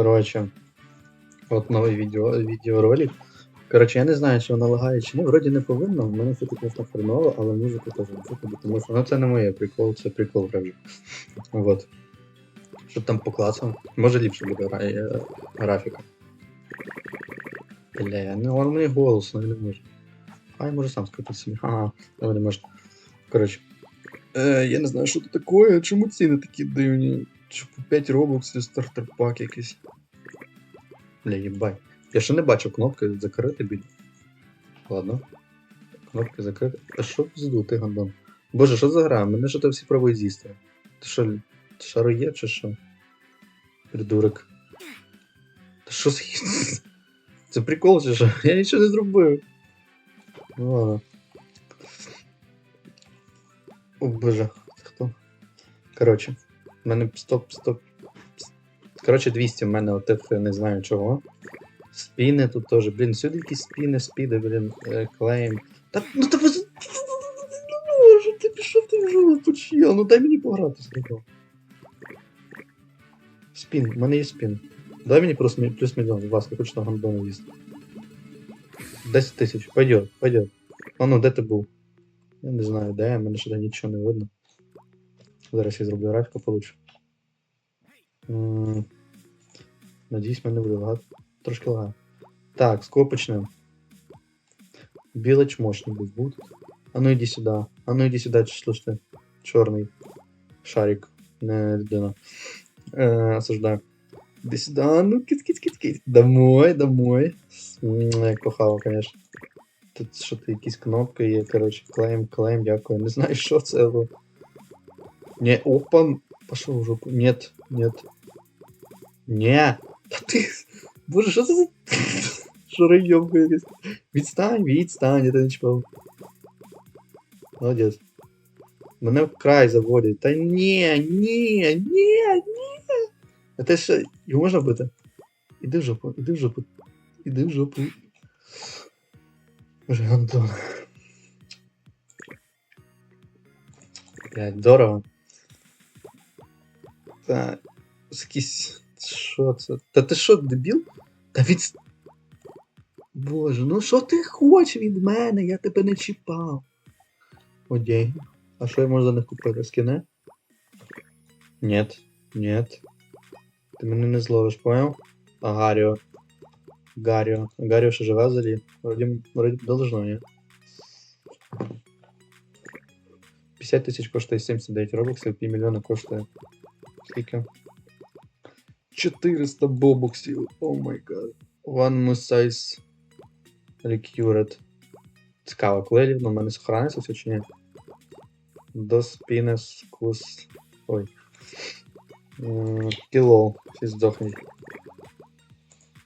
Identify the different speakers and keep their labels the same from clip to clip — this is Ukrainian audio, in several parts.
Speaker 1: Коротше, от новий відео, відеоролик. Коротше, я не знаю, чи воно лагає чи ні. Вроді не повинно, в мене все таки не хреново, але музику теж не чути, тому що ну це не моє прикол, це прикол вже. Вот. Що там по класам? Може ліпше буде е, графіка. Бля, ну он мені голос, ну не може. А я можу сам сказати собі. Ага, але не можна. Коротше. Е, я не знаю, що це таке, чому ціни такі дивні? Чи по 5 робоксів стартер пак якийсь. Бля, їбай. Я ще не бачу кнопки закрити біль. Ладно. Кнопки закрити. А що пізду, ти гандон? Боже, що за гра? Мене що то всі пробують з'їсти. Ти що, ти шарує чи що? Придурок. Та що за Це прикол чи що? Я нічого не зробив. Ну ладно. О боже, хто? Коротше, в мене стоп, стоп. Коротше, 200 в мене отих не знаю чого. Спіни тут теж, блін, сюди якісь спіни, спіди, блін, е, клейм. Та ну та ви. Боже, ти пішов ти в жопу, чел, ну дай мені пограти з такого. Спін, в мене є спін. Дай мені плюс, плюс мільйон, будь ласка, хочу на гандону їсти. 10 тисяч, пойдет, пойдет. А ну, де ти був? Я не знаю, де, мене ще нічого не видно. Зараз я зроблю графіку получше. М, Надіюсь, мене буде лагати. Трошки лагає. Так, з кого почнемо? Білий чмошник був був. А ну іди сюди. А ну іди сюди, слушайте. Чорний шарик, не людина. Е, осуждаю. Іди сюди, а ну кит кит кит кит Домой, домой. М, Я кохав, конечно. Тут що то якісь кнопки є, коротше, клейм, клейм, дякую. Не знаю, що це. але- Не, опа, пошел в жопу. Нет, нет. Не. Та ти. Боже, що це за. Шарайобка якась. Відстань, відстань, я тебе не чіпав. Молодець. Мене в край заводять. Та ні, ні, ні, ні. А те ще. Його можна бити? Іди в жопу, іди в жопу. Іди в жопу. Боже, Антон. Блядь, здорово. Та. Якийсь. Що це? Та ти що, дебіл? Та від. Боже, ну що ти хочеш від мене? Я тебе не чіпав. Одій. А що я можу за них купити? Скіне? Нет, нет. Ти мене не зловиш, понял? А Гаріо. Гаріо. Гаріо ще живе взагалі? Вроді, вроді должно, ні? 50 тисяч коштує 79 робоксів, півмільйона коштує. Скільки? 400 бобоксів. О май гад. One more size Recured. Цікаво, коли рівно в мене сохраниться все чи ні? До спінес кус. Ой. Кіло. Всі здохнуть.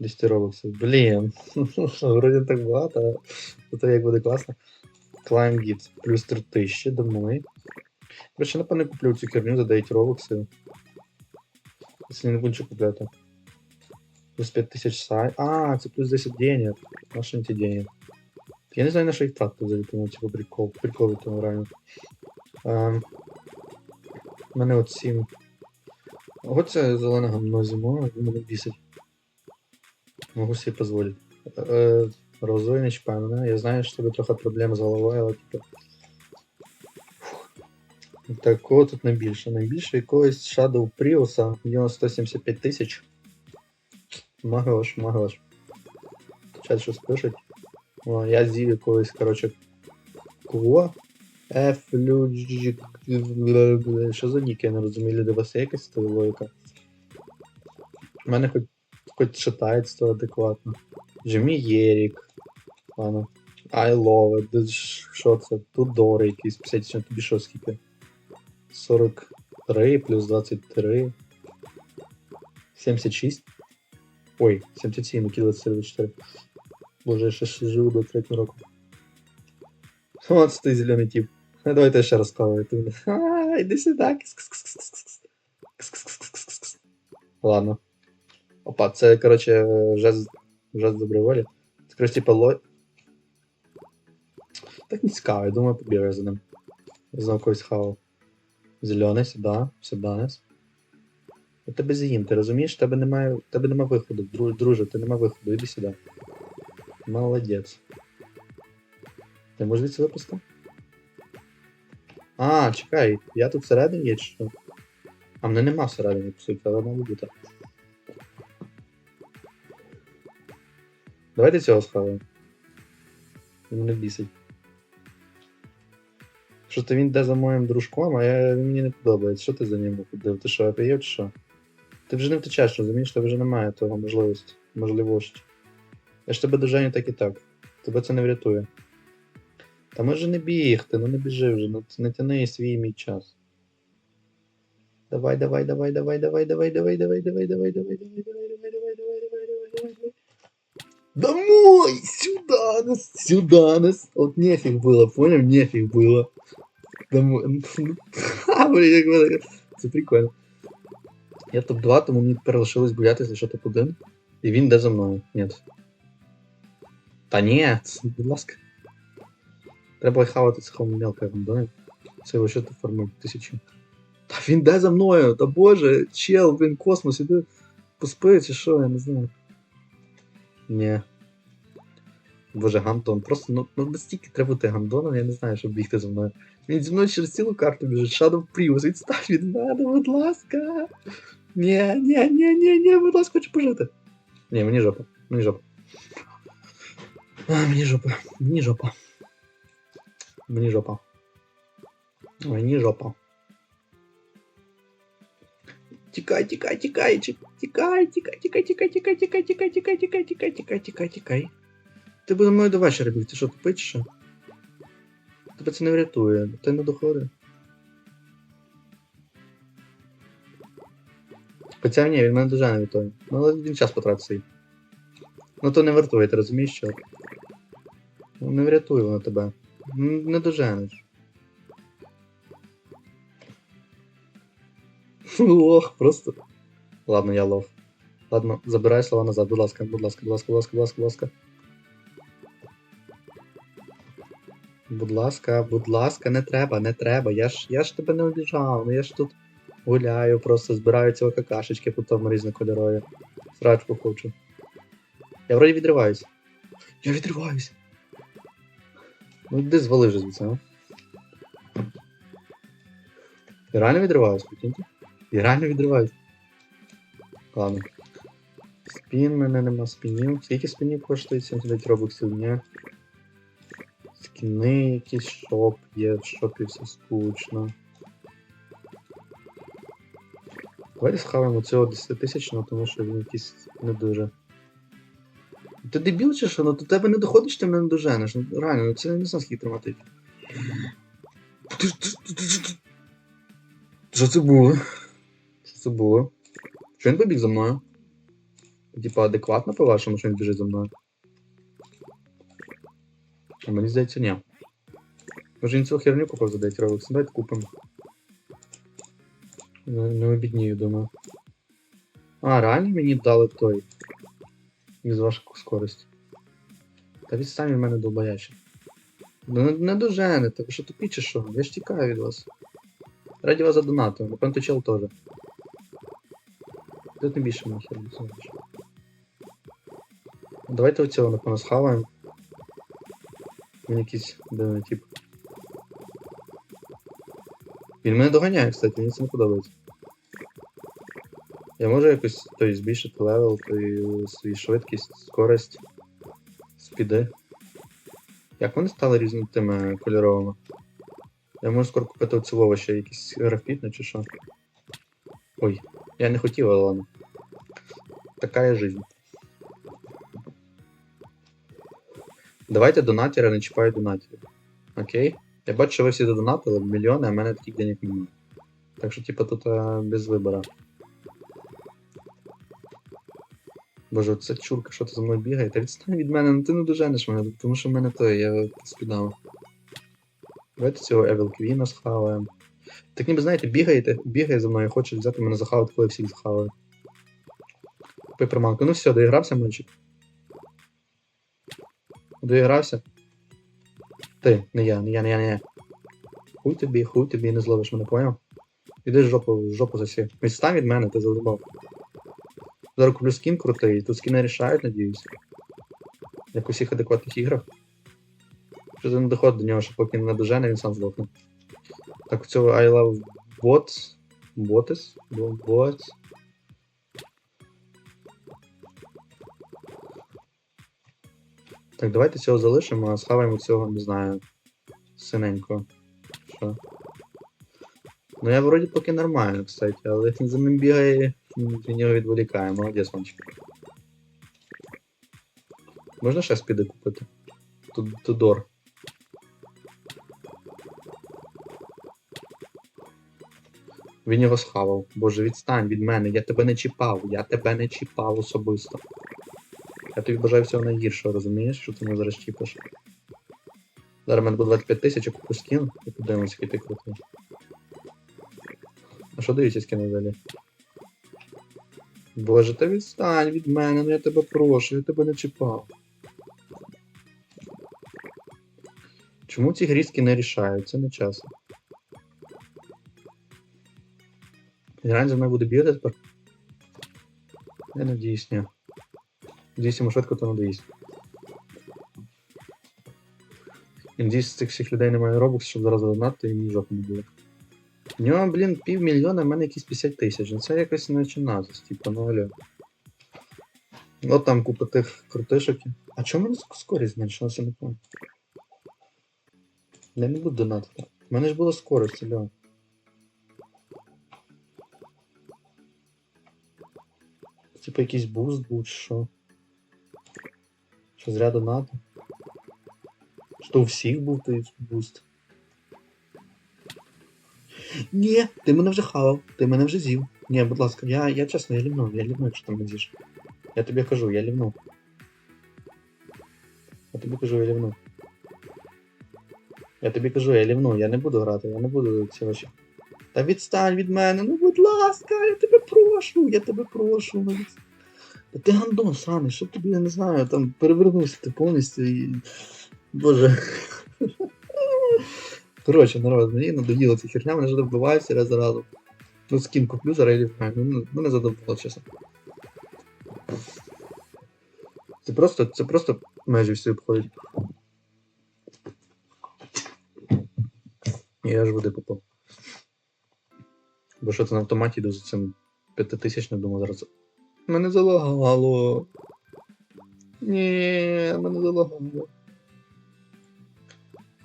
Speaker 1: 10 робоксів. Блін. Вроді так багато, а то як буде класно. Climb Git. Плюс 3000 домой. Короче, напевно, куплю цю керню за 9 робоксів. Якщо не буду нічого купляти. Плюс 5000 сай. А, це плюс 10 денег. На що ті денег? Я не знаю, на що їх тратити взагалі, тому типу прикол. Прикол від того реально. Ем, У мене от 7. Ось це зелене гамно зимою, він мене бісить. Могу собі дозволити. Е, розовий не. Я знаю, що тобі трохи проблем з головою, але типу. Фух. Такого тут найбільше. Найбільше якогось Shadow Prius, нього 175 тисяч. Магош, магош. Чат щось пишуть. О, я з'їв якогось, коротше? F, Люджик, що за ніки, я не розумію, люди, вас є якась логіка? У мене хоч, хоч читається адекватно. Джиммі Єрік. Ладно. I love it. Що це? Тудори якісь 50, тобі що скільки? 43 плюс 23. 76. Ой, 77, які 24. Боже, я ще ж живу до третього року. От стоїть зелений тип. Ну, давайте ще раз каваю. А, іди сюди. Кс-кс-кс-кс-кс. Кс-кс-кс-кс-кс. Ладно. Опа, це, короче, жест, жест доброї волі. Це, короче, типа ло... Так не цікаво, я думаю, побігаю за ним. Я знову когось хавав. Зелений, сюди, сюди. Я тебе з'їм, ти розумієш? Тебе немає, тебе немає виходу, дру- друже, ти немає виходу, іди сюди. Молодець. Ти можеш звідси випусти? А, чекай, я тут всередині є чи що? А мене нема всередині, по суті, але має бути. Давайте цього схаваємо. Він мене бісить. Що то він йде за моїм дружком, а я, мені не подобається. Що ти за ним ходив? Ти що, офігів чи що? Ти вже не втечеш, розумієш, тебе вже немає того можливості, можливості. Я ж тебе доженю так і так. Тебе це не врятує. Та може не бігти, ну не біжи вже, ну не тяни свій мій час. Давай, давай, давай, давай, давай, давай, давай, давай, давай, давай, давай, давай, давай, давай, давай, давай, давай, давай, давай, давай. Домой! Сюда нас! Сюда нас! Вот нефиг было, понял? Нефиг было. Домой. Ха, блін, як. Це прикольно. Я топ-2, тому мені тепер лишилось боятися, що топ-1. І він йде за мною. Ні. Та ні, будь ласка. Треба хавати цього мелка рандомі. Це лише ти формує тисячі. Та він йде за мною, та боже, чел, блін, космос, іди поспи, чи що, я не знаю. Ні. Боже, Гандон. Просто ну, ну настільки треба бути гандоном, я не знаю, щоб бігти за мною. Він зі мною через цілу карту біжить. Shadow Prius, відстань від мене, будь ласка. Ні, ні, ні, ні, ні, будь ласка, хочу пожити. Ні, мені жопа. Мені жопа. А, мені жопа. Мені жопа. Мені жопа. Мені жопа. Тікай, тікай, тікай, тікай, тікай, тікай, тікай, тікай, тікай, тікай, тікай, тікай, тікай, тікай, тікай, тікай. Ти буде мною до вечора бігти, що чи що? Тебе це не врятує, ти не доходи. Хоча ні, він мене дуже не врятує. Ну, але він час потратив. Ну то не вартує, ти розумієш що? Ну, не врятує воно тебе. Не доженеш. Лох, просто. Ладно, я лох. Ладно, забирай слова назад, будь ласка, будь ласка, будь ласка, будь ласка, будь ласка, будь ласка. Будь ласка, будь ласка, не треба, не треба. Я ж, я ж тебе не обіжав, ну я ж тут гуляю, просто збираю цього какашечки, потім різнокольорові. Срачку хочу. Я вроді відриваюсь. Я відриваюсь. Ну йди звали вже звідси, а? Я реально відриваюсь, прикиньте? Я реально відриваюсь. Ладно. Спін мене нема спінів. Скільки спінів коштує 79 робоксів? Ні. Скіни якісь шоп є, в шопі все скучно. Давайте схаваємо цього 10 тисячного, тому що він якийсь не дуже. Ти дебіл чи що? Ну до тебе не доходиш, ти мене не доженеш. Ну реально, ну це не знаю, скільки тримати. Що це було? Це було? Що він побіг за мною? Типа адекватно по-вашому, що він біжить за мною? А мені здається, ні. Може він цю херню купив за 9 років. Давайте купимо. Не, не обіднію, думаю. А, реально мені дали той. Із вашу скорость. Та відстань від мене долбоячі. Ну не, не доженете, ви що тупі чи що? Я ж тікаю від вас. Раді вас задонатив, напевно, чел теж. Де ти більше нахер не знаєш? Давайте оцього, напевно, схаваємо. Він якийсь дивний тип. Він мене доганяє, кстати, мені це не подобається. Я можу якось той, збільшити левел, той, свою швидкість, скорость, спіди. Як вони стали різними тими кольоровими? Я можу скоро купити оцю овочі, якісь графітне чи що. Ой, я не хотів, але ладно. Такая жизнь. Давайте донатери не чіпають донатерів. Окей? Я бачу, що ви всі донатили мільйони, а в мене таких денег немає. Так що, типа, тут а, без вибора. Боже, це чурка, що ти за мною бігає? Та відстань від мене, ну ти не доженеш мене, тому що в мене то, я спідав. Давайте цього Evil Queen схаваємо. Так ніби знаєте, бігаєте, бігає за мною, хоче взяти мене захавати, коли всіх захаваю. Купи. Ну все, доігрався мальчик. Доігрався. Ти, не я, не я, не я, не я. Хуй тобі, хуй тобі, не зловиш мене, поняв? Іди жопу, жопу засі. Відстань від мене, ти задобав. Зараз куплю скін крутий, тут скіни рішають, надіюсь. Як у всіх адекватних іграх. Що це не доходить до нього, що поки не дожене, він сам здохне. Так, цього I love bots. Bots? Bo- Bots. Так, давайте цього залишимо, а схаваємо цього, не знаю, синенького. Що? Ну я вроді поки нормально, кстати, але він за ним бігає, від нього відволікає, молодець, мальчик. Можна ще спіди купити? Тудор. Він його схавав. Боже, відстань від мене, я тебе не чіпав, я тебе не чіпав особисто. Я тобі бажаю всього найгіршого, розумієш, що ти мене зараз чіпиш. Зараз мене буде 25 тисяч, я куплю скін і подивимось, який ти крутий. А що дивіться скіни далі? Боже, ти відстань від мене, ну я тебе прошу, я тебе не чіпав. Чому ці грізки не рішають? Це не чесно. Грань за мною буде бігати тепер? Я надіюсь, ні. Надіюсь, йому швидко то надоїсть. І Надіюсь, цих всіх людей немає робокс, щоб зараз донати і мені жопу не було. У нього, блін, півмільйона, в мене якісь 50 тисяч. Ну це якось не чиназис, типу, ну алло. От там купа тих крутишок. А чому мене ск- скорість зменшилася, не пам'ятаю. Я не буду донатити. У мене ж була скорость, алло. Типа якийсь буст був, що. Що зря донати. Що у всіх був той буст. Ні, ти мене вже хавав, ти мене вже з'їв. Ні, будь ласка, я, я чесно, я лівну, я лівну, якщо мене з'їш. Я тобі кажу, я лівну. Я тобі кажу, я лівну. Я тобі кажу, я лівну, я не буду грати, я не буду ці ваші. Та відстань від мене, ну будь ласка, я тебе прошу, я тебе прошу. Ну. Ти гандон сраний, що тобі, я не знаю, там перевернувся ти повністю і. Боже. Коротше, народ, мені надоїла ця херня, мене вже вбиваються раз за разом. Ну, скін куплю за рейлі ну, мене задоволило, чесно. Це просто, це просто межі всі обходять. Я ж води попав. Бо що це на автоматі йду за цим п'ятитисячним, думаю, зараз. Мене залагало. Ні, мене залагало.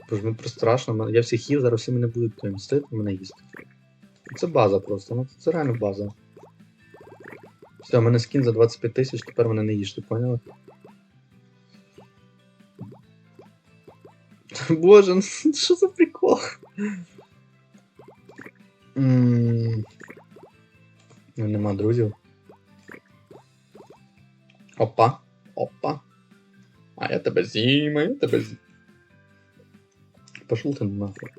Speaker 1: Боже, мені просто страшно. Я всіх їв, зараз всі мене будуть там мстити, мене їсти. Це база просто, ну це реально база. Все, у мене скін за 25 тисяч, тепер мене не їж, ти поняла? Боже, ну що за прикол? Ну, нема друзів. Опа, опа. А я тебе з'їм, я тебе з'їм. Пошел ти нахуй.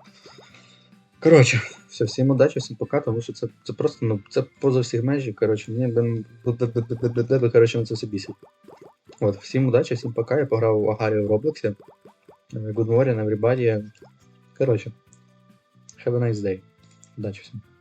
Speaker 1: Коротше, все, всім удачі, всім пока, тому що це, це просто, ну, це поза всіх межі, коротше, мені коротше, це все бісить. От, всім удачі, всім пока, я пограв в Агарію в Роблоксі. Е, Good morning, everybody. Коротше, have a nice day. Удачі всім.